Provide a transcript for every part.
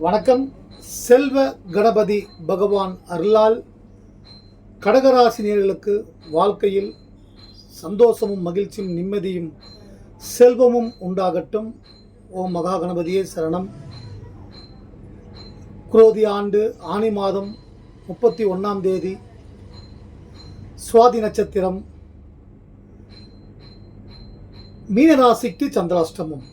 வணக்கம். செல்வ கணபதி பகவான் அருளால் கடகராசினியர்களுக்கு வாழ்க்கையில் சந்தோஷமும் மகிழ்ச்சியும் நிம்மதியும் செல்வமும் உண்டாகட்டும். ஓம் மகா கணபதியே சரணம். குரோதி ஆண்டு ஆனி மாதம் முப்பத்தி ஒன்றாம் தேதி சுவாதி நட்சத்திரம் மீனராசிக்கு சந்திராஷ்டமம்.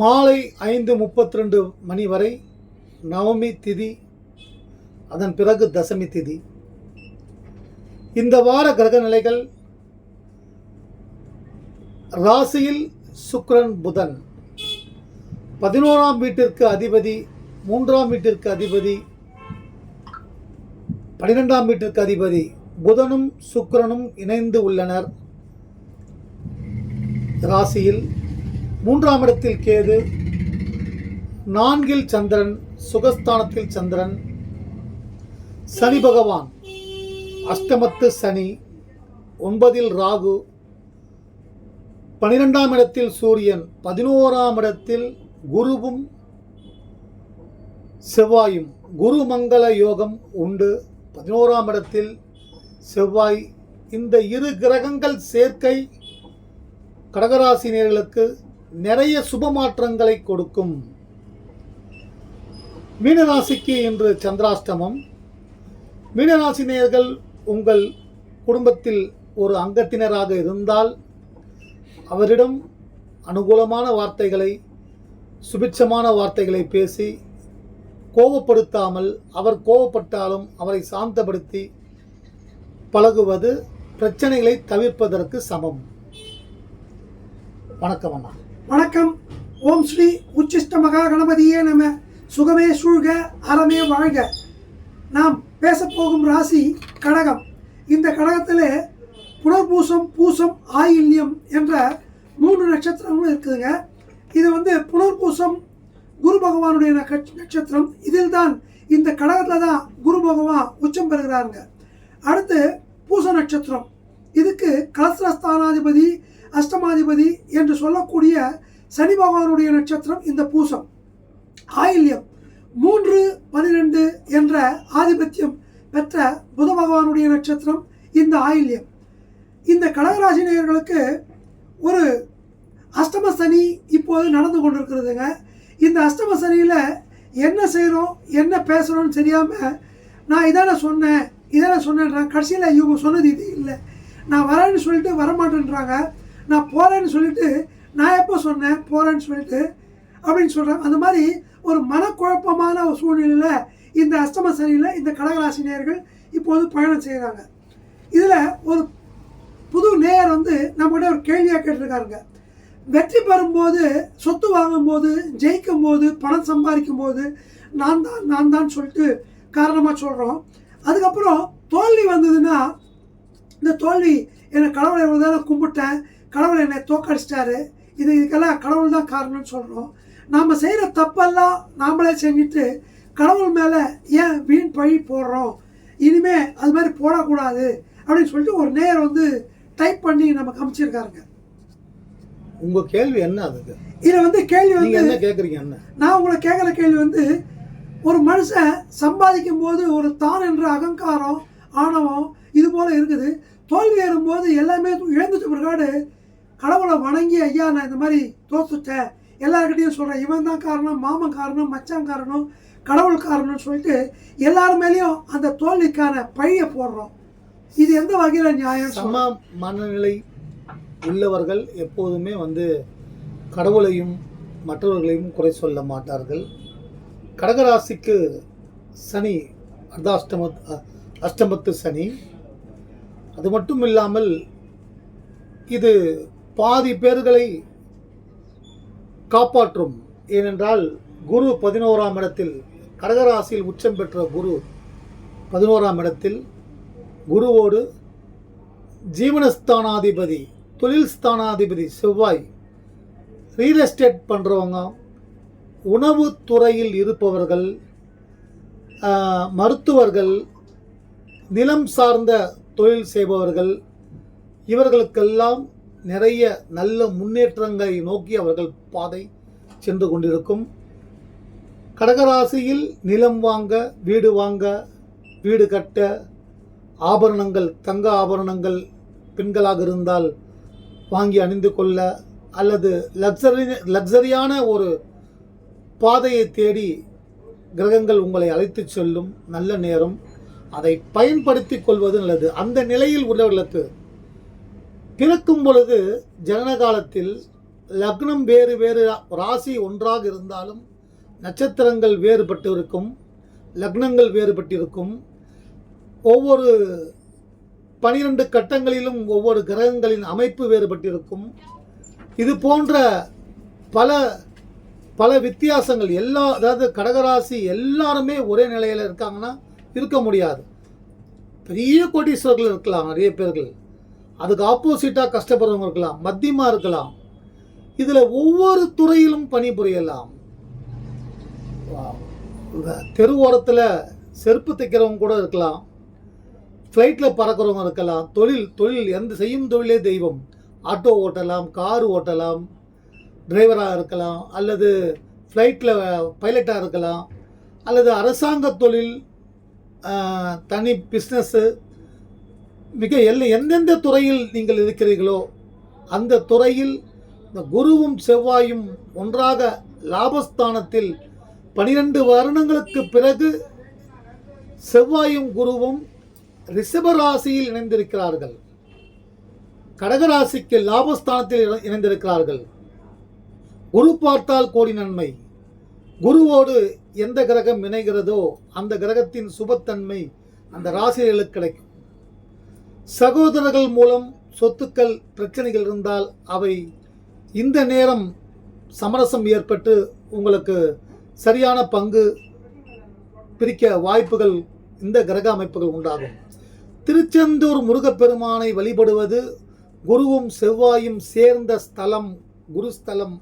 மாலை ஐந்து முப்பத்தி ரெண்டு மணி வரை நவமி திதி அதன் பிறகு தசமி திதி. இந்த வார கிரக நிலைகள் ராசியில் சுக்ரன் புதன். பதினோராம் வீட்டிற்கு அதிபதி மூன்றாம் வீட்டிற்கு அதிபதி பன்னிரெண்டாம் வீட்டிற்கு அதிபதி புதனும் சுக்கரனும் இணைந்து உள்ளனர். ராசியில் மூன்றாம் இடத்தில் கேது நான்கில் சந்திரன் சுகஸ்தானத்தில் சந்திரன் சனி பகவான் அஷ்டமத்து சனி ஒன்பதில் ராகு பனிரெண்டாம் இடத்தில் சூரியன் பதினோராம் இடத்தில் குருவும் செவ்வாயும். குரு மங்கள யோகம் உண்டு. பதினோராம் இடத்தில் செவ்வாய் இந்த இரு கிரகங்கள் சேர்க்கை கடகராசினியர்களுக்கு நிறைய சுப மாற்றங்களை கொடுக்கும் மீனராசிக்கு இன்று சந்திராஷ்டமம். மீனராசினியர்கள் உங்கள் குடும்பத்தில் ஒரு அங்கத்தினராக இருந்தால் அவரிடம் அனுகூலமான வார்த்தைகளை சுபிட்சமான வார்த்தைகளை பேசி கோபப்படுத்தாமல் அவர் கோபப்பட்டாலும் அவரை சாந்தப்படுத்தி பழகுவது பிரச்சனைகளை தவிர்ப்பதற்கு சமம். வணக்கம் அண்ணா. வணக்கம். ஓம் ஸ்ரீ உச்சிஷ்ட மகா கணபதியே நம. சுகமே சூழ்க அறமே வாழ்க. நாம் பேசப்போகும் ராசி கடகம். இந்த கடகத்தில் புனர்பூசம் பூசம் ஆயில்யம் என்ற மூன்று நட்சத்திரங்களும் இருக்குதுங்க. இது வந்து புனர்பூசம் குரு பகவானுடைய நட்ச- நட்சத்திரம். இதில் தான் இந்த கடகத்தில் தான் குரு பகவான் உச்சம் பெறுகிறாருங்க. அடுத்து பூச நட்சத்திரம். இதுக்கு கலசரஸ்தானாதிபதி அஷ்டமாதிபதி என்று சொல்லக்கூடிய சனி பகவானுடைய நட்சத்திரம் இந்த பூசம். ஆயில்யம் மூன்று பனிரெண்டு என்ற ஆதிபத்தியம் பெற்ற புத பகவானுடைய நட்சத்திரம் இந்த ஆயில்யம். இந்த கடகராசினியர்களுக்கு ஒரு அஷ்டம சனி இப்போது நடந்து கொண்டிருக்கிறதுங்க. இந்த அஷ்டம சனியில் என்ன செய்கிறோம் என்ன பேசுகிறோம்னு தெரியாமல் நான் இதான சொன்னேன் இதான சொன்னேன்றாங்க. கடைசியில் இவங்க சொன்னது இது இல்லை. நான் வரேன்னு சொல்லிட்டு வரமாட்டேன்றாங்க. நான் போகிறேன்னு சொல்லிட்டு நான் எப்போ சொன்னேன்? போகிறேன்னு சொல்லிட்டு அப்படின்னு சொல்கிறேன் அந்த மாதிரி ஒரு மனக்குழப்பமான ஒரு சூழ்நிலையில் இந்த அஷ்டம சனியில் இந்த கடகராசினியர்கள் இப்போது பயணம் செய்கிறாங்க இதில் ஒரு புது நேயர் வந்து நம்மகிட்ட ஒரு கேள்வியாக கேட்டிருக்காருங்க. வெற்றி பெறும்போது சொத்து வாங்கும்போது ஜெயிக்கும் போது பணம் சம்பாதிக்கும் போது நான் தான் நான் தான் சொல்லிட்டு காரணமாக சொல்கிறோம் அதுக்கப்புறம் தோல்வி வந்ததுன்னா இந்த தோல்வி என்னை கடவுளை தானே கும்பிட்டேன். கடவுள் என்னை தோக்கடிச்சிட்டாரு. இது இதுக்கெல்லாம் கடவுள் தான் காரணம்னு சொல்கிறோம் நாம் செய்கிற தப்பெல்லாம் நாமளே செஞ்சுட்டு கடவுள் மேலே ஏன் வீண் பழி போடுறோம்? இனிமே அது மாதிரி போடக்கூடாது அப்படின்னு சொல்லிட்டு ஒரு நேயர் வந்து டைப் பண்ணி நமக்கு அமைச்சிருக்காருங்க உங்க கேள்வி என்ன அதுக்கு இதில் வந்து கேள்வி வந்து என்ன கேக்குறீங்க என்ன? நான் உங்களை கேட்குற கேள்வி வந்து ஒரு மனுஷன் சம்பாதிக்கும் போது ஒரு தான் என்ற அகங்காரம் ஆணவம் இது போல இருக்குது. தோல்வி ஏறும்போது எல்லாமே இழந்துட்ட பிற்காடு கடவுளை வணங்கி ஐயா நான் இந்த மாதிரி தோத்துட்டேன். எல்லாருக்கிட்டையும் சொல்கிறேன் இவன் தான் காரணம் மாமன் காரணம் மச்சான் காரணம் கடவுள் காரணம்னு சொல்லிட்டு எல்லார் மேலேயும் அந்த தோல்விக்கான பழியை போடுறோம். இது எந்த வகையில் நியாயம் சம மனநிலை உள்ளவர்கள் எப்போதுமே வந்து கடவுளையும் மற்றவர்களையும் குறை சொல்ல மாட்டார்கள். கடகராசிக்கு சனி அர்த்தாஷ்டம அஷ்டமத்து சனி. அது மட்டும் இல்லாமல் இது பாதி பேர்களை காப்பாற்றும். ஏனென்றால் குரு பதினோராம் இடத்தில் கடகராசியில் உச்சம் பெற்ற குரு பதினோராம் இடத்தில் குருவோடு ஜீவனஸ்தானாதிபதி தொழில் ஸ்தானாதிபதி செவ்வாய் ரியல் எஸ்டேட் பண்ணுறவங்க உணவு துறையில் இருப்பவர்கள் மருத்துவர்கள் நிலம் சார்ந்த தொழில் செய்பவர்கள் இவர்களுக்கெல்லாம் நிறைய நல்ல முன்னேற்றங்களை நோக்கி அவர்கள் பாதை சென்று கொண்டிருக்கும். கடகராசியில் நிலம் வாங்க வீடு வாங்க வீடு கட்ட ஆபரணங்கள் தங்க ஆபரணங்கள் பெண்களாக இருந்தால் வாங்கி அணிந்து கொள்ள அல்லது லக்ஸரி லக்ஸரியான ஒரு பாதையை தேடி கிரகங்கள் உங்களை அழைத்துச் செல்லும் நல்ல நேரம். அதை பயன்படுத்திக் கொள்வது நல்லது. அந்த நிலையில் உள்ளவர்களுக்கு பிறக்கும் பொழுது ஜனன காலத்தில் லக்னம் வேறு வேறு ராசி ஒன்றாக இருந்தாலும் நட்சத்திரங்கள் வேறுபட்டு இருக்கும் லக்னங்கள் வேறுபட்டிருக்கும். ஒவ்வொரு பனிரெண்டு கட்டங்களிலும் ஒவ்வொரு கிரகங்களின் அமைப்பு வேறுபட்டிருக்கும். இது போன்ற பல பல வித்தியாசங்கள் எல்லா அதாவது கடகராசி எல்லாருமே ஒரே நிலையில் இருக்காங்கன்னா இருக்க முடியாது. பெரிய கோட்டீஸ்வரர்கள் இருக்கலாம் நிறைய பேர்கள். அதுக்கு ஆப்போசிட்டாக கஷ்டப்படுறவங்க இருக்கலாம் மத்தியமாக இருக்கலாம். இதில் ஒவ்வொரு துறையிலும் பணிபுரியலாம். தெரு ஓரத்தில் செருப்பு தைக்கிறவங்க கூட இருக்கலாம். ஃப்ளைட்டில் பறக்கிறவங்க இருக்கலாம். தொழில் தொழில் எந்த செய்யும் தொழிலே தெய்வம். ஆட்டோ ஓட்டலாம் கார் ஓட்டலாம் டிரைவராக இருக்கலாம். அல்லது ஃப்ளைட்டில் பைலட்டாக இருக்கலாம். அல்லது அரசாங்க தொழில் தனி பிஸ்னஸ்ஸு மிக எல்லை எந்தெந்த துறையில் நீங்கள் இருக்கிறீர்களோ அந்த துறையில் இந்த குருவும் செவ்வாயும் ஒன்றாக லாபஸ்தானத்தில் பனிரெண்டு வருடங்களுக்கு பிறகு செவ்வாயும் குருவும் ரிஷபராசியில் இணைந்திருக்கிறார்கள். கடகராசிக்கு லாபஸ்தானத்தில் இணை- இணைந்திருக்கிறார்கள். குரு பார்த்தால் கோடி நன்மை. குருவோடு எந்த கிரகம் இணைகிறதோ அந்த கிரகத்தின் சுபத்தன்மை அந்த ராசிகளுக்கு கிடைக்கும். சகோதரர்கள் மூலம் சொத்துக்கள் பிரச்சனைகள் இருந்தால் அவை இந்த நேரம் சமரசம் ஏற்பட்டு உங்களுக்கு சரியான பங்கு பிரிக்க வாய்ப்புகள் இந்த கிரக அமைப்புகள் உண்டாகும். திருச்செந்தூர் முருகப்பெருமானை வழிபடுவது குருவும் செவ்வாயும் சேர்ந்த ஸ்தலம் குருஸ்தலம்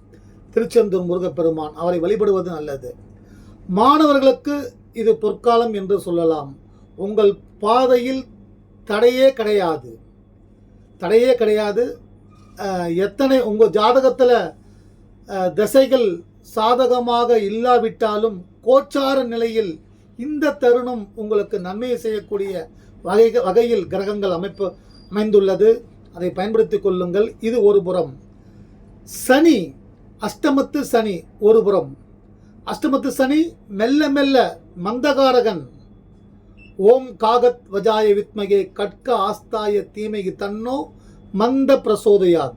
திருச்செந்தூர் முருகப்பெருமான். அவரை வழிபடுவது நல்லது. மாணவர்களுக்கு இது பொற்காலம் என்று சொல்லலாம். உங்கள் பாதையில் தடையே கிடையாது. தடையே கிடையாது. எத்தனை உங்கள் ஜாதகத்தில் திசைகள் சாதகமாக இல்லாவிட்டாலும் கோச்சார நிலையில் இந்த தருணம் உங்களுக்கு நன்மையை செய்யக்கூடிய வகை வகையில் கிரகங்கள் அமைப்பு அமைந்துள்ளது. அதை பயன்படுத்தி கொள்ளுங்கள். இது ஒரு புறம். சனி அஷ்டமத்து சனி ஒரு புறம். அஷ்டமத்து சனி மெல்ல மெல்ல மந்தகாரகன். ஓம் காகத் வஜாய வித்மகே கட்க ஆஸ்தாய தீமைக்கு தன்னோ மந்த பிரசோதயாத்.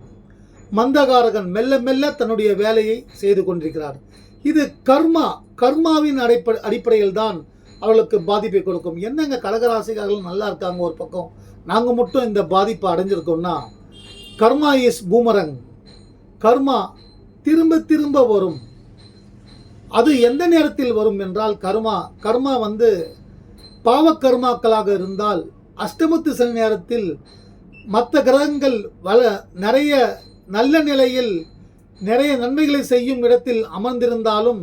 மந்தகாரகன் மெல்ல மெல்ல தன்னுடைய வேலையை செய்து கொண்டிருக்கிறார். இது கர்மா கர்மாவின் அடிப்படை அடிப்படையில் தான் அவர்களுக்கு பாதிப்பை கொடுக்கும். என்னங்க கடகராசிக்காரர்கள் நல்லா இருக்காங்க ஒரு பக்கம்? நாங்கள் மட்டும் இந்த பாதிப்பை அடைஞ்சிருக்கோம்னா கர்மா இஸ் பூமரங். கர்மா திரும்ப திரும்ப வரும். அது எந்த நேரத்தில் வரும் என்றால் கர்மா கர்மா வந்து பாவக்கர்மாக்களாக இருந்தால் அஷ்டமத்து சனி நேரத்தில் மற்ற கிரகங்கள் வள நிறைய நல்ல நிலையில் நிறைய நன்மைகளை செய்யும் இடத்தில் அமர்ந்திருந்தாலும்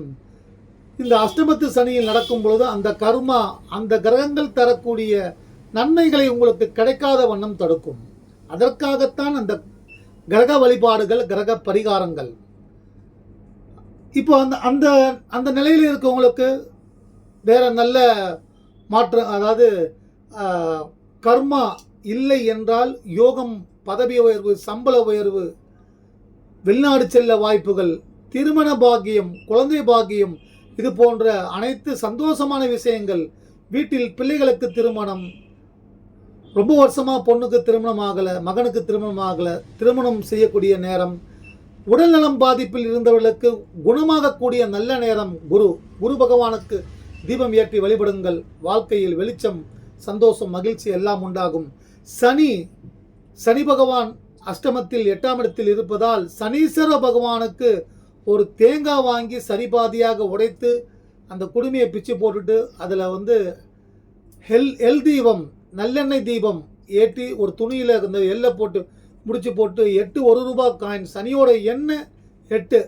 இந்த அஷ்டமத்து சனியில் நடக்கும் பொழுது அந்த கர்மா அந்த கிரகங்கள் தரக்கூடிய நன்மைகளை உங்களுக்கு கிடைக்காத வண்ணம் தடுக்கும். அதற்காகத்தான் அந்த கிரக வழிபாடுகள் கிரக பரிகாரங்கள். இப்போ அந்த அந்த அந்த நிலையில் இருக்கவங்களுக்கு வேற நல்ல மாற்றம் அதாவது கர்மா இல்லை என்றால் யோகம் பதவி உயர்வு சம்பள உயர்வு வெளிநாடு செல்ல வாய்ப்புகள் திருமண பாக்கியம் குழந்தை பாக்கியம் இது போன்ற அனைத்து சந்தோஷமான விஷயங்கள் வீட்டில் பிள்ளைகளுக்கு திருமணம் ரொம்ப வருஷமாக பொண்ணுக்கு திருமணம் ஆகலை மகனுக்கு திருமணம் ஆகலை திருமணம் செய்யக்கூடிய நேரம் உடல்நலம் பாதிப்பில் இருந்தவர்களுக்கு குணமாகக்கூடிய நல்ல நேரம் குரு குரு பகவானுக்கு தீபம் ஏற்றி வழிபடுங்கள். வாழ்க்கையில் வெளிச்சம் சந்தோஷம் மகிழ்ச்சி எல்லாம் உண்டாகும். சனி சனி பகவான் அஷ்டமத்தில் எட்டாம் இடத்தில் இருப்பதால் சனீஸ்வர பகவானுக்கு ஒரு தேங்காய் வாங்கி சரிபாதியாக உடைத்து அந்த குடுமையை பிச்சு போட்டுட்டு அதில் வந்து ஹெல் எல் தீபம் நல்லெண்ணெய் தீபம் ஏற்றி ஒரு துணியில் அந்த எல்லை போட்டு முடிச்சு போட்டு எட்டு ஒரு ரூபாய் காயின் சனியோட எண்ணெய் எட்டு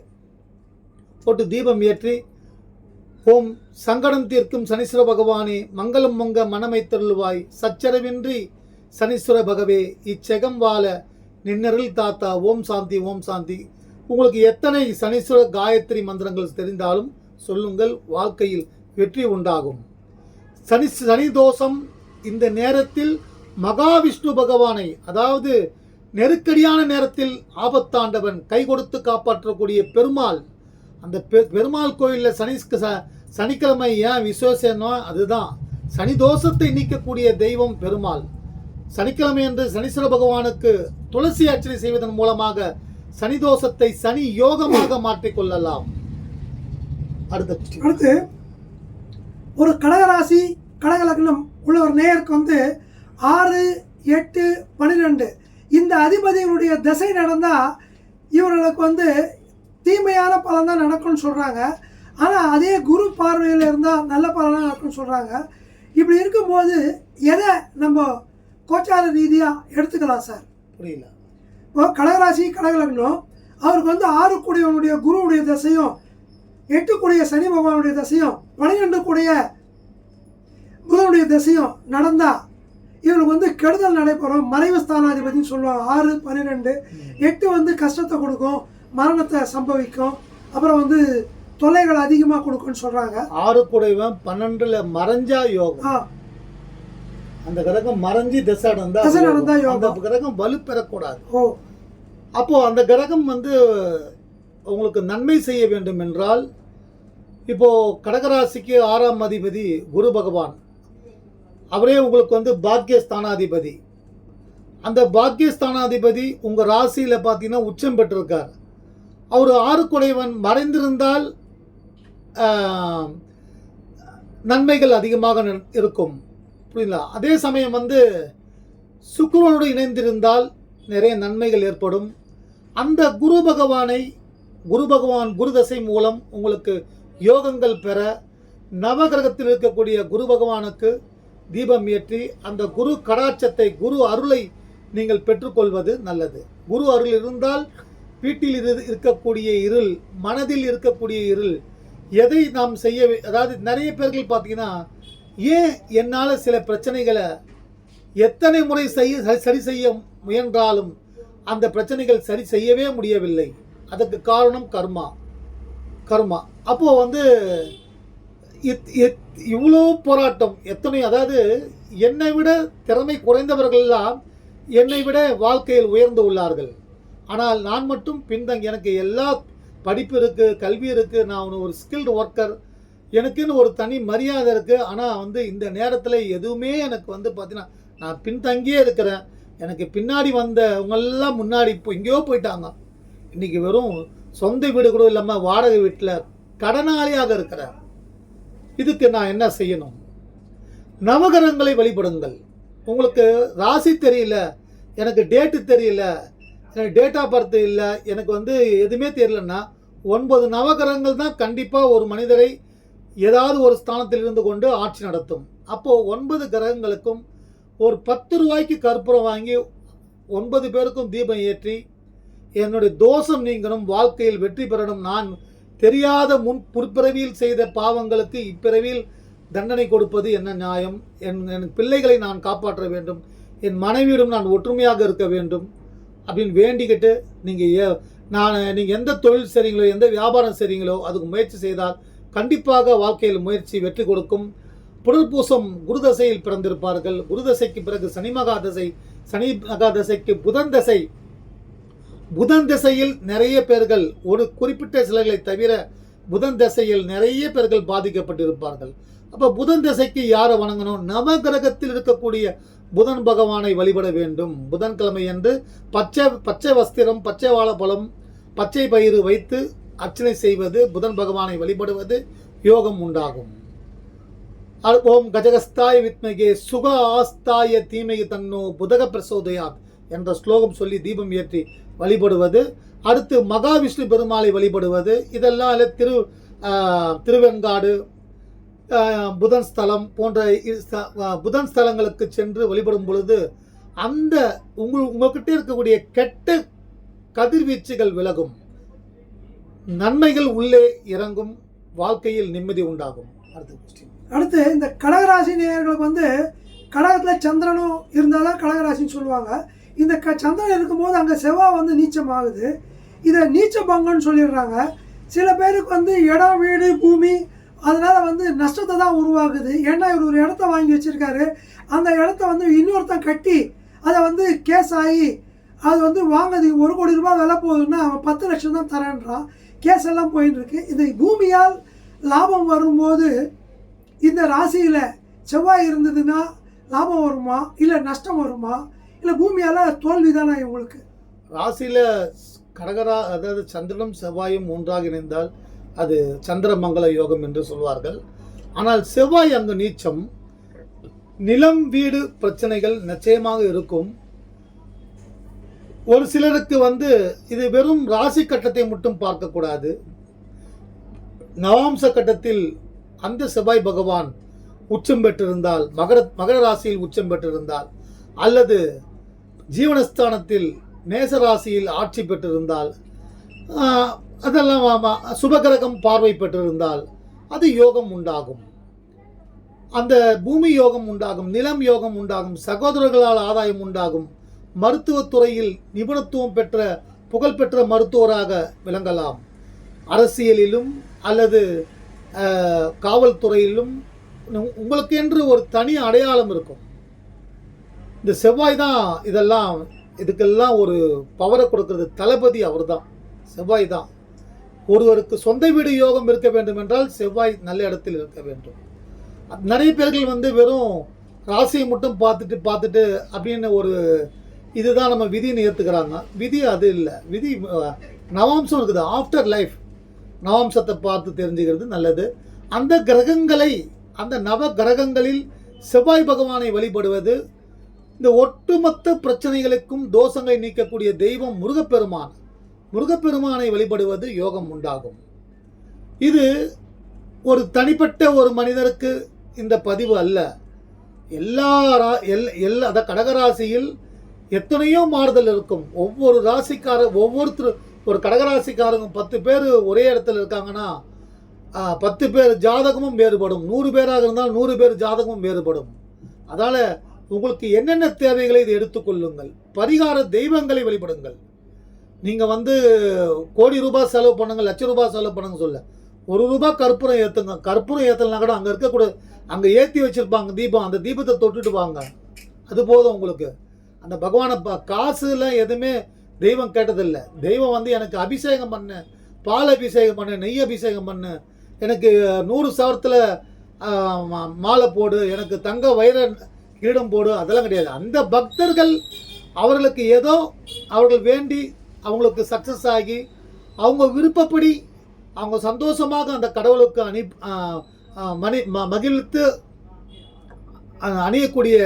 போட்டு தீபம் ஏற்றி ஓம் சங்கடம் தீர்க்கும் சனீஸ்வர பகவானே மங்களம் மங்க மனமை தருள்வாய் சச்சரவின்றி சனீஸ்வர பகவே இச்செகம் வாழ நின்னரில் தாத்தா. ஓம் சாந்தி ஓம் சாந்தி. உங்களுக்கு எத்தனை சனீஸ்வர காயத்ரி மந்திரங்கள் தெரிந்தாலும் சொல்லுங்கள் வாழ்க்கையில் வெற்றி உண்டாகும். சனி சனி தோஷம் இந்த நேரத்தில் மகாவிஷ்ணு பகவானை அதாவது நெருக்கடியான நேரத்தில் ஆபத்தாண்டவன் கை கொடுத்து காப்பாற்றக்கூடிய பெருமாள். அந்த பெ- பெருமாள் கோயிலில் சனி சனிக்கிழமை ஏன் விசேஷம்னா அதுதான். சனி தோஷத்தை நீக்கக்கூடிய தெய்வம் பெருமாள். சனிக்கிழமை என்று சனீஸ்வர பகவானுக்கு துளசி அர்ச்சனை செய்வதன் மூலமாக சனி தோஷத்தை சனி யோகமாக மாற்றிக்கொள்ளலாம் அடுத்த அடுத்து ஒரு கடகராசி கடக லக்னம் உள்ள ஒரு நேயருக்கு வந்து ஆறு எட்டு பன்னிரெண்டு இந்த அதிபதிகளுடைய திசை நடந்தால் இவர்களுக்கு வந்து தீமையான பலன் தான் நடக்கும்னு சொல்கிறாங்க ஆனால் அதே குரு பார்வையில் இருந்தால் நல்ல பலனாக நடக்கும்னு சொல்கிறாங்க இப்படி இருக்கும்போது எதை நம்ம கோச்சார ரீதியாக எடுத்துக்கலாம் சார்? புரியல. இப்போ கடகராசி கடக லக்னம் அவருக்கு வந்து ஆறு கூடியவனுடைய குருவுடைய தசையும் எட்டு கூடிய சனி பகவானுடைய தசையும் பன்னிரெண்டு கூடிய புதனுடைய தசையும் நடந்தா இவருக்கு வந்து கெடுதல் நடைபெறும். மறைவு ஸ்தானாதிபதினு சொல்லுவாங்க. ஆறு பன்னிரெண்டு எட்டு வந்து கஷ்டத்தை கொடுக்கும் மரணத்தை சம்பவிக்கும். அப்புறம் வந்து தொல்லைகள் அதிகமாக கொடுக்கும்னு சொல்கிறாங்க ஆறு குடைவன் பன்னெண்டுல மறைஞ்சா யோகம். அந்த கிரகம் மறைஞ்சு திசை நடந்தா திசை. நடந்தா யோகம். அந்த கிரகம் வலுப்பெறக்கூடாது ஓ. அப்போ அந்த கிரகம் வந்து உங்களுக்கு நன்மை செய்ய வேண்டும் என்றால் இப்போ கடகராசிக்கு ஆறாம் அதிபதி குரு பகவான். அவரே உங்களுக்கு வந்து பாக்கியஸ்தானாதிபதி அந்த பாக்கியஸ்தானாதிபதி உங்க ராசியில பார்த்தீங்கன்னா உச்சம் பெற்றிருக்கார். அவர் ஆறு குடைவன் மறைந்திருந்தால் நன்மைகள் அதிகமாக இருக்கும். புரியுங்களா அதே சமயம் வந்து சுக்கிரனோடு இணைந்திருந்தால் நிறைய நன்மைகள் ஏற்படும். அந்த குரு பகவானை குரு பகவான் குரு தசை மூலம் உங்களுக்கு யோகங்கள் பெற நவகிரகத்தில் இருக்கக்கூடிய குரு பகவானுக்கு தீபம் ஏற்றி அந்த குரு கடாட்சத்தை குரு அருளை நீங்கள் பெற்றுக்கொள்வது நல்லது. குரு அருள் இருந்தால் வீட்டில் இரு- இருக்கக்கூடிய இருள் மனதில் இருக்கக்கூடிய இருள் எதை நாம் செய்ய அதாவது நிறைய பேர்கள் பார்த்தீங்கன்னா ஏன் என்னால் சில பிரச்சனைகளை எத்தனை முறை செய்ய ச- சரி செய்ய முயன்றாலும் அந்த பிரச்சனைகள் சரி செய்யவே முடியவில்லை. அதுக்கு காரணம் கர்மா. கர்மா. அப்போது வந்து இவ்வளோ போராட்டம் எத்தனை அதாவது என்னை விட திறமை குறைந்தவர்கள் எல்லாம் என்னை விட வாழ்க்கையில் உயர்ந்து உள்ளார்கள். ஆனால் நான் மட்டும் பின்தங்கி எனக்கு எல்லா படிப்பு இருக்குது கல்வி இருக்குது நான் ஒரு ஸ்கில்டு ஒர்க்கர் எனக்குன்னு ஒரு தனி மரியாதை இருக்குது ஆனால் வந்து இந்த நேரத்தில் எதுவுமே எனக்கு வந்து பார்த்தீங்கன்னா நான் பின்தங்கியே இருக்கிறேன். எனக்கு பின்னாடி வந்தவங்கெல்லாம் முன்னாடி இப்போ எங்கேயோ போயிட்டாங்க. இன்றைக்கி வெறும் சொந்த வீடு கூட இல்லாமல் வாடகை வீட்டில் கடனாளியாக இருக்கிறேன். இதுக்கு நான் என்ன செய்யணும்? நவகரங்களை வழிபடுங்கள். உங்களுக்கு ராசி தெரியல எனக்கு டேட்டு தெரியல டேட் ஆஃப் பர்த் இல்லை எனக்கு வந்து எதுவுமே தெரியலன்னா ஒன்பது நவகிரகங்கள் தான் கண்டிப்பாக ஒரு மனிதரை ஏதாவது ஒரு ஸ்தானத்தில் இருந்து கொண்டு ஆட்சி நடத்தும். அப்போது ஒன்பது கிரகங்களுக்கும் ஒரு பத்து ரூபாய்க்கு கற்பூரம் வாங்கி ஒன்பது பேருக்கும் தீபம் ஏற்றி என்னுடைய தோஷம் நீங்கணும் வாழ்க்கையில் வெற்றி பெறணும். நான் தெரியாத முன் முற்பிறவியில் செய்த பாவங்களுக்கு இப்பிறவியில் தண்டனை கொடுப்பது என்ன நியாயம்? என் என் பிள்ளைகளை நான் காப்பாற்ற வேண்டும். என் மனைவியிடம் நான் ஒற்றுமையாக இருக்க வேண்டும். அப்படின்னு வேண்டிக்கிட்டு நீங்கள் ஏ நான் நீங்கள் எந்த தொழில் செய்கிறீங்களோ எந்த வியாபாரம் செய்கிறீங்களோ அதுக்கு முயற்சி செய்தால் கண்டிப்பாக வாழ்க்கையில் முயற்சி வெற்றி கொடுக்கும். புனர்பூசம் குருதசையில் பிறந்திருப்பார்கள். குருதசைக்கு பிறகு சனி மகா தசை சனி மகா தசைக்கு புதன் தசை. புதன் திசையில் நிறைய பேர்கள் ஒரு குறிப்பிட்ட சிலர்களை தவிர புதன் திசையில் நிறைய பேர்கள் பாதிக்கப்பட்டிருப்பார்கள். அப்போ புதன் திசைக்கு யாரை வணங்கணும்? நவகிரகத்தில் இருக்கக்கூடிய புதன் பகவானை வழிபட வேண்டும். புதன்கிழமை என்று பச்சை பச்சை வஸ்திரம் பச்சை வாழைப்பழம் பச்சை பயிறு வைத்து அர்ச்சனை செய்வது புதன் பகவானை வழிபடுவது யோகம் உண்டாகும். ஓம் கஜகஸ்தாய வித்மகே சுக ஆஸ்தாய தீமையை தன்னோ புதக பிரசோதயாத் என்ற ஸ்லோகம் சொல்லி தீபம் ஏற்றி வழிபடுவது அடுத்து மகாவிஷ்ணு பெருமாளை வழிபடுவது இதெல்லாம் திரு திருவெண்காடு புதன் ஸ்தலம் போன்ற புதன் ஸ்தலங்களுக்கு சென்று வழிபடும் பொழுது அந்த உங்கள் உங்ககிட்ட இருக்கக்கூடிய கெட்ட கதிர்வீச்சுகள் விலகும். நன்மைகள் உள்ளே இறங்கும். வாழ்க்கையில் நிம்மதி உண்டாகும். அடுத்த அடுத்து இந்த கடகராசி நேயர்களுக்கு வந்து கடகத்தில் சந்திரனும் இருந்தால் தான் கடகராசின்னு சொல்லுவாங்க. இந்த க சந்திரன் இருக்கும்போது அங்கே செவ்வாய் வந்து நீச்சம் ஆகுது. இதை நீச்ச பங்குன்னு சொல்லிடுறாங்க. சில பேருக்கு வந்து இடம் வீடு பூமி அதனால் வந்து நஷ்டத்தை தான் உருவாகுது ஏன்னா இவர் ஒரு இடத்த வாங்கி வச்சுருக்காரு. அந்த இடத்த வந்து இன்னொருத்தன் கட்டி அதை வந்து கேஸ் ஆகி அது வந்து வாங்குறது ஒரு கோடி ரூபாய் விலை போகுதுன்னா அவன் பத்து லட்சம் தான் தரேன்றான். கேஸ் எல்லாம் போயின்னு இருக்கு இது பூமியால் லாபம் வரும்போது இந்த ராசியில் செவ்வாய் இருந்ததுன்னா லாபம் வருமா? இல்லை நஷ்டம் வருமா? இல்லை பூமியால் தோல்வி தானே இவங்களுக்கு? ராசியில் கடகரா அதாவது சந்திரனும் செவ்வாயும் ஒன்றாக இணைந்தால் அது சந்திரமங்கல யோகம் என்று சொல்வார்கள். ஆனால் செவ்வாய் அங்கு நீச்சம் நிலம் வீடு பிரச்சனைகள் நிச்சயமாக இருக்கும். ஒரு சிலருக்கு வந்து இது வெறும் ராசி கட்டத்தை மட்டும் பார்க்கக்கூடாது நவாம்ச கட்டத்தில் அந்த செவ்வாய் பகவான் உச்சம் பெற்றிருந்தால் மகர மகர ராசியில் உச்சம் பெற்றிருந்தால் அல்லது ஜீவனஸ்தானத்தில் மேச ராசியில் ஆட்சி பெற்றிருந்தால் அதெல்லாம் ஆமா- சுபகிரகம் பார்வை பெற்றிருந்தால் அது யோகம் உண்டாகும். அந்த பூமி யோகம் உண்டாகும் நிலம் யோகம் உண்டாகும் சகோதரர்களால் ஆதாயம் உண்டாகும். மருத்துவத்துறையில் நிபுணத்துவம் பெற்ற புகழ்பெற்ற மருத்துவராக விளங்கலாம். அரசியலிலும் அல்லது காவல்துறையிலும் உங்களுக்கென்று உங்களுக்கு என்று ஒரு தனி அடையாளம் இருக்கும். இந்த செவ்வாய் தான் இதெல்லாம் இதுக்கெல்லாம் ஒரு பவரை கொடுக்கறது. தளபதி அவர்தான். செவ்வாய் தான். ஒருவருக்கு சொந்த வீடு யோகம் இருக்க வேண்டும் என்றால் செவ்வாய் நல்ல இடத்தில் இருக்க வேண்டும். நிறைய பேர்கள் வந்து வெறும் ராசியை மட்டும் பார்த்துட்டு பார்த்துட்டு அப்படின்னு ஒரு இதுதான் நம்ம விதின்னு ஏற்றுக்கிறாங்க விதி அது இல்லை. விதி நவாம்சம் இருக்குது. ஆஃப்டர் லைஃப் நவாம்சத்தை பார்த்து தெரிஞ்சுக்கிறது நல்லது. அந்த கிரகங்களை அந்த நவ கிரகங்களில் செவ்வாய் பகவானை வழிபடுவது இந்த ஒட்டுமொத்த பிரச்சனைகளுக்கும் தோஷங்களை நீக்கக்கூடிய தெய்வம் முருகப்பெருமான். முருகப்பெருமானை வழிபடுவது யோகம் உண்டாகும். இது ஒரு தனிப்பட்ட ஒரு மனிதருக்கு இந்த பதிவு அல்ல. எல்லா ரா- எல் எல்லா அந்த கடகராசியில் எத்தனையோ மாறுதல் இருக்கும். ஒவ்வொரு ராசிக்கார ஒவ்வொருத்தர் ஒரு கடகராசிக்காரங்க பத்து பேர் ஒரே இடத்துல இருக்காங்கன்னா பத்து பேர் ஜாதகமும் வேறுபடும். நூறு பேராக இருந்தால் நூறு பேர் ஜாதகமும் வேறுபடும். அதனால் உங்களுக்கு என்னென்ன தேவைகளை இதை எடுத்துக்கொள்ளுங்கள் பரிகார தெய்வங்களை வழிபடுங்கள். நீங்கள் வந்து கோடி ரூபாய் செலவு பண்ணுங்க லட்ச ரூபாய் செலவு பண்ணுங்க சொல்ல. ஒரு ரூபாய் கற்பூரம் ஏற்றுங்க கற்பூரம் ஏற்றலாம் கூட அங்கே இருக்கக்கூடாது அங்கே ஏற்றி வச்சுருப்பாங்க தீபம். அந்த தீபத்தை தொட்டுட்டு வாங்க. அது போதும் உங்களுக்கு. அந்த பகவானை ப- காசுலாம் எதுவுமே தெய்வம் கேட்டதில்லை. தெய்வம் வந்து எனக்கு அபிஷேகம் பண்ணு பால் அபிஷேகம் பண்ணு நெய் அபிஷேகம் பண்ணு. எனக்கு நூறு சவரத்தில் மாலை போடு எனக்கு தங்க வைர கிரீடம் போடு அதெல்லாம் கிடையாது. அந்த பக்தர்கள் அவர்களுக்கு ஏதோ அவர்கள் வேண்டி அவங்களுக்கு சக்ஸஸ் ஆகி அவங்க விருப்பப்படி அவங்க சந்தோஷமாக அந்த கடவுளுக்கு அணி மணி ம- மகிழ்த்து அணியக்கூடிய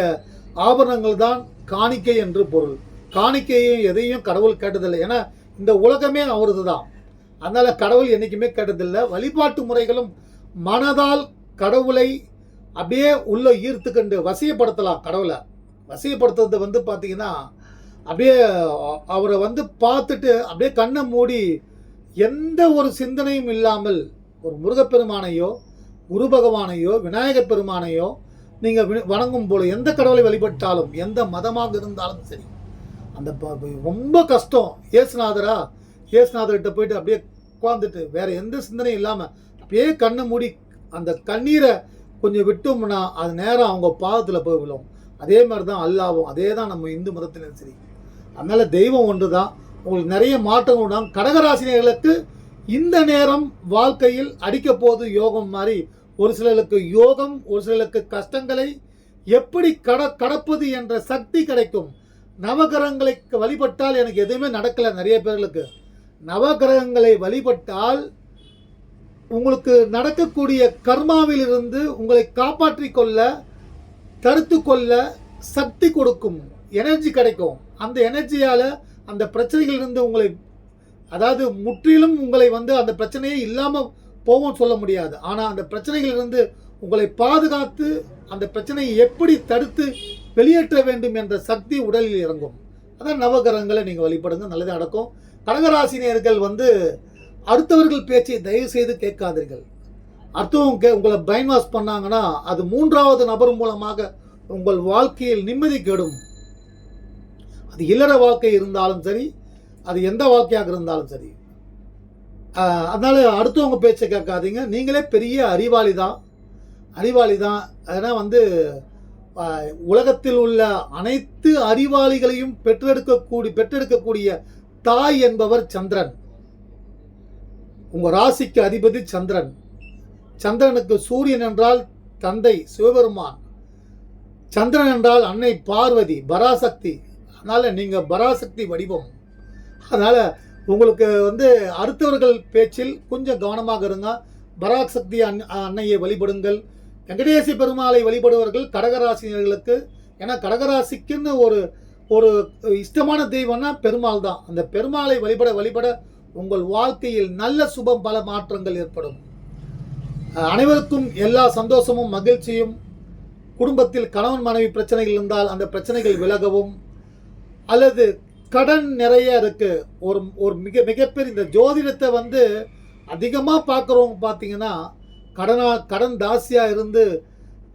ஆபரணங்கள் தான் காணிக்கை என்று பொருள். காணிக்கையும் எதையும் கடவுள் கேட்டதில்லை. ஏன்னா இந்த உலகமே அவரது தான். அதனால் கடவுள் என்றைக்குமே கேட்டதில்லை. வழிபாட்டு முறைகளும் மனதால் கடவுளை அப்படியே உள்ளே ஈர்த்துக்கண்டு வசியப்படுத்தலாம் கடவுளை. வசியப்படுத்துறது வந்து பார்த்தீங்கன்னா அப்படியே அவரை வந்து பார்த்துட்டு அப்படியே கண்ணை மூடி எந்த ஒரு சிந்தனையும் இல்லாமல் ஒரு முருகப்பெருமானையோ குரு பகவானையோ விநாயகப் பெருமானையோ நீங்கள் வணங்கும் போல எந்த கடவுளை வழிபட்டாலும் எந்த மதமாக இருந்தாலும் சரி அந்த ப- ரொம்ப கஷ்டம். ஏசுநாதரா? ஏசுநாதர்கிட்ட போயிட்டு அப்படியே உட்காந்துட்டு வேற எந்த சிந்தனையும் இல்லாமல் அப்படியே கண்ணை மூடி அந்த கண்ணீரை கொஞ்சம் விட்டோம்னா அது நேரம் அவங்க பாதத்தில் போய் விழும். அதே மாதிரி தான் அல்லாவும் அதே தான் நம்ம இந்து மதத்திலும் சரி. அதனால் தெய்வம் ஒன்று தான் உங்களுக்கு நிறைய மாற்றங்கள் உண்டாகும். கடகராசினியர்களுக்கு இந்த நேரம் வாழ்க்கையில் அடிக்க போது யோகம் மாதிரி. ஒரு சிலருக்கு யோகம் ஒரு சிலருக்கு கஷ்டங்களை எப்படி கட கடப்பது என்ற சக்தி கிடைக்கும். நவகிரகங்களை வழிபட்டால் எனக்கு எதுவுமே நடக்கலை நிறைய பேர்களுக்கு. நவகிரகங்களை வழிபட்டால் உங்களுக்கு நடக்கக்கூடிய கர்மாவிலிருந்து உங்களை காப்பாற்றிக்கொள்ள தடுத்து கொள்ள சக்தி கொடுக்கும். எனர்ஜி கிடைக்கும். அந்த எனர்ஜியால் அந்த பிரச்சனைகளிலிருந்து உங்களை அதாவது முற்றிலும் உங்களை வந்து அந்த பிரச்சனையே இல்லாமல் போகும் சொல்ல முடியாது. ஆனால் அந்த பிரச்சனைகளிலிருந்து உங்களை பாதுகாத்து அந்த பிரச்சனையை எப்படி தடுத்து வெளியேற்ற வேண்டும் என்ற சக்தி உடலில் இறங்கும். அதான் நவகிரகங்களை நீங்கள் வழிபடுங்க நல்லது நடக்கும். கடகராசினியர்கள் வந்து அடுத்தவர்கள் பேச்சை தயவு செய்து கேட்காதீர்கள். அடுத்தவங்க கே உங்களை பிரைன் வாஷ் பண்ணாங்கன்னா அது மூன்றாவது நபர் மூலமாக உங்கள் வாழ்க்கையில் நிம்மதி கெடும். அது இல்லற வாழ்க்கை இருந்தாலும் சரி அது எந்த வாழ்க்கையாக இருந்தாலும் சரி. அதனால் அடுத்தவங்க பேச்சை கேட்காதீங்க. நீங்களே பெரிய அறிவாளி தான். அறிவாளி தான். அதனால் வந்து உலகத்தில் உள்ள அனைத்து அறிவாளிகளையும் பெற்றெடுக்கக்கூடிய பெற்றெடுக்கக்கூடிய தாய் என்பவர் சந்திரன். உங்கள் ராசிக்கு அதிபதி சந்திரன். சந்திரனுக்கு சூரியன் என்றால் தந்தை சிவபெருமான். சந்திரன் என்றால் அன்னை பார்வதி பராசக்தி. அதனால் நீங்கள் பராசக்தி வடிவம். அதனால் உங்களுக்கு வந்து அடுத்தவர்கள் பேச்சில் கொஞ்சம் கவனமாக இருங்க பராசக்தி அன் அன்னையை வழிபடுங்கள். வெங்கடேசி பெருமாளை வழிபடுவர்கள் கடகராசினர்களுக்கு ஏன்னா கடகராசிக்குன்னு ஒரு ஒரு இஷ்டமான தெய்வம்னா பெருமாள் தான். அந்த பெருமாளை வழிபட வழிபட உங்கள் வாழ்க்கையில் நல்ல சுபம் பல மாற்றங்கள் ஏற்படும். அனைவருக்கும் எல்லா சந்தோஷமும் மகிழ்ச்சியும் குடும்பத்தில் கணவன் மனைவி பிரச்சனைகள் இருந்தால் அந்த பிரச்சனைகள் விலகவும் அல்லது கடன் நிறைய இருக்கு. ஒரு ஒரு மிக மிகப்பெரிய இந்த ஜோதிடத்தை வந்து அதிகமாக பார்க்குறவங்க பார்த்தீங்கன்னா கடனா கடன் தாசியாக இருந்து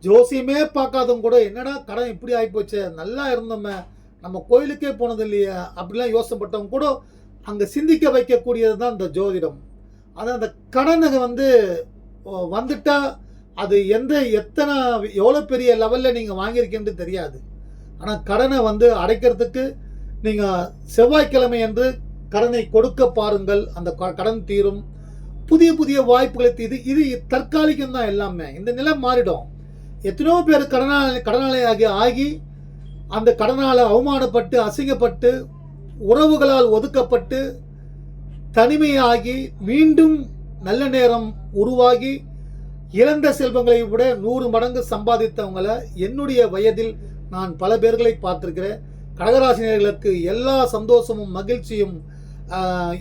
ஜோசியமே பார்க்காதவங்க கூட என்னடா கடன் இப்படி ஆகிப்போச்சு நல்லா இருந்தோமே நம்ம கோயிலுக்கே போனது இல்லையே அப்படிலாம் யோசனைப்பட்டவங்க கூட அங்கே சிந்திக்க வைக்கக்கூடியது தான் இந்த ஜோதிடம். ஆனால் அந்த கடனுக்கு வந்து வந்துட்டால் அது எந்த எத்தனை எவ்வளோ பெரிய லெவலில் நீங்கள் வாங்கியிருக்கேன்ட்டு தெரியாது. ஆனால் கடனை வந்து அடைக்கிறதுக்கு நீங்கள் செவ்வாய்க்கிழமை என்று கடனை கொடுக்க பாருங்கள். அந்த க- கடன் தீரும். புதிய புதிய வாய்ப்புகளை இது இது தற்காலிகம் தான் எல்லாமே. இந்த நிலை மாறிடும். எத்தனையோ பேர் கடனாளி கடனாளி ஆகி அந்த கடனால் அவமானப்பட்டு அசிங்கப்பட்டு உறவுகளால் ஒதுக்கப்பட்டு தனிமையாகி மீண்டும் நல்ல நேரம் உருவாகி இழந்த செல்வங்களை விட நூறு மடங்கு சம்பாதித்தவங்களை என்னுடைய வயதில் நான் பல பேர்களை பார்த்திருக்கிறேன். கடகராசினியர்களுக்கு எல்லா சந்தோஷமும் மகிழ்ச்சியும்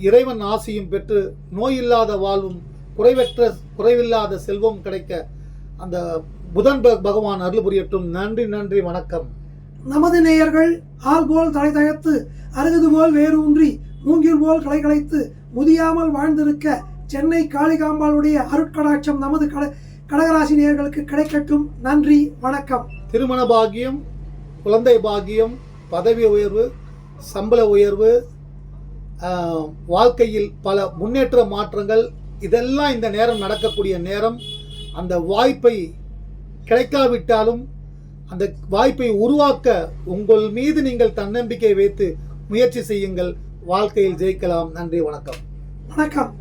இறைவன் ஆசியும் பெற்று நோயில்லாத வாழ்வும் குறைவற்ற குறைவில்லாத செல்வம் கிடைக்க அந்த புதன் பகவான் அருள் புரியட்டும். நன்றி நன்றி வணக்கம். நமது நேயர்கள் ஆள் போல் தலை தயத்து அருகுது போல் வேறு ஊன்றி மூங்கில் போல் களை களைத்து முதியாமல் வாழ்ந்திருக்க சென்னை காளிகாம்பாளுடைய அருட்கடாட்சம் நமது கட கடகராசி நேயர்களுக்கு கிடைக்கட்டும். நன்றி வணக்கம். திருமண பாக்கியம் குழந்தை பாக்கியம் பதவி உயர்வு சம்பள உயர்வு வாழ்க்கையில் பல முன்னேற்ற மாற்றங்கள் இதெல்லாம் இந்த நேரம் நடக்கக்கூடிய நேரம். அந்த வாய்ப்பை கிடைக்காவிட்டாலும் அந்த வாய்ப்பை உருவாக்க உங்கள் மீது நீங்கள் தன்னம்பிக்கை வைத்து முயற்சி செய்யுங்கள். வாழ்க்கையில் ஜெயிக்கலாம். நன்றி வணக்கம். வணக்கம்.